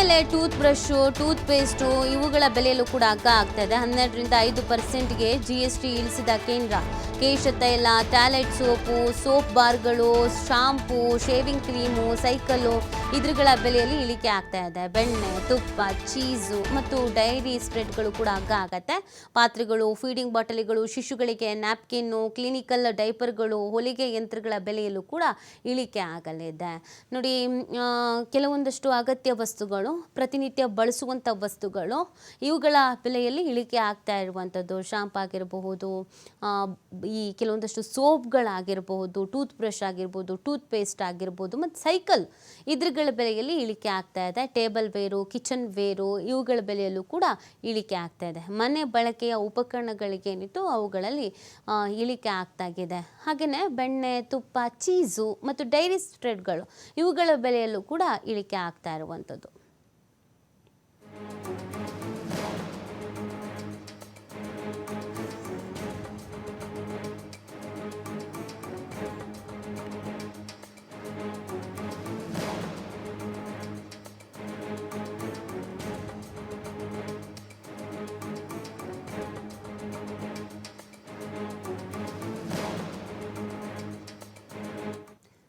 ಆಮೇಲೆ tooth brush tooth paste ಇವುಗಳ ಬೆಲೆಯಲ್ಲೂ ಕೂಡ ಅಗ್ಗ ಆಗ್ತಾ ಇದೆ ಹನ್ನೆರಡರಿಂದ ಐದು ಪರ್ಸೆಂಟ್ಗೆ ಜಿ ಎಸ್ ಟಿ ಇಳಿಸಿದ ಕೇಂದ್ರ. ಕೇಶ ತೈಲ ಟ್ಯಾಲೆಟ್ ಸೋಪು, ಸೋಪ್ ಬಾರ್ಗಳು, ಶಾಂಪೂ, ಶೇವಿಂಗ್ ಕ್ರೀಮು, ಸೈಕಲ್ಲು ಇದ್ರಗಳ ಬೆಲೆಯಲ್ಲಿ ಇಳಿಕೆ ಆಗ್ತಾ ಇದೆ ಬೆಣ್ಣೆ, ತುಪ್ಪ, ಚೀಸು ಮತ್ತು ಡೈರಿ ಸ್ಪ್ರೆಡ್ಗಳು ಕೂಡ ಅಗ್ಗ ಆಗತ್ತೆ. ಪಾತ್ರೆಗಳು, ಫೀಡಿಂಗ್ ಬಾಟಲಿಗಳು, ಶಿಶುಗಳಿಗೆ ನ್ಯಾಪ್ಕಿನ್ನು, ಕ್ಲಿನಿಕಲ್ ಡೈಪರ್ಗಳು, ಹೊಲಿಗೆ ಯಂತ್ರಗಳ ಬೆಲೆಯಲ್ಲೂ ಕೂಡ ಇಳಿಕೆ ಆಗಲಿದೆ. ನೋಡಿ ಕೆಲವೊಂದಷ್ಟು ಅಗತ್ಯ ವಸ್ತುಗಳು ಪ್ರತಿನಿತ್ಯ ಬಳಸುವಂಥ ವಸ್ತುಗಳು, ಇವುಗಳ ಬೆಲೆಯಲ್ಲಿ ಇಳಿಕೆ ಆಗ್ತಾ ಇರುವಂಥದ್ದು ಶಾಂಪ್ ಆಗಿರಬಹುದು ಈ ಕೆಲವೊಂದಷ್ಟು ಸೋಪ್ಗಳಾಗಿರಬಹುದು ಟೂತ್ ಬ್ರಷ್ ಆಗಿರ್ಬೋದು ಟೂತ್ ಪೇಸ್ಟ್ ಆಗಿರ್ಬೋದು ಮತ್ತು ಸೈಕಲ್ ಇದ್ರಗಳ ಬೆಲೆಯಲ್ಲಿ ಇಳಿಕೆ ಆಗ್ತಾ ಇದೆ. ಟೇಬಲ್ ವೇರು, ಕಿಚನ್ ವೇರು, ಇವುಗಳ ಬೆಲೆಯಲ್ಲೂ ಕೂಡ ಇಳಿಕೆ ಆಗ್ತಾ ಇದೆ. ಮನೆ ಬಳಕೆಯ ಉಪಕರಣಗಳಿಗೇನಿತ್ತು ಅವುಗಳಲ್ಲಿ ಇಳಿಕೆ ಇಳಿಕೆ ಆಗ್ತಾಗಿದೆ ಹಾಗೆಯೇ ಬೆಣ್ಣೆ, ತುಪ್ಪ, ಚೀಸು ಮತ್ತು ಡೈರಿ ಸ್ಪ್ರೆಡ್ಗಳು ಇವುಗಳ ಬೆಲೆಯಲ್ಲೂ ಕೂಡ ಇಳಿಕೆ ಆಗ್ತಾ ಇರುವಂಥದ್ದು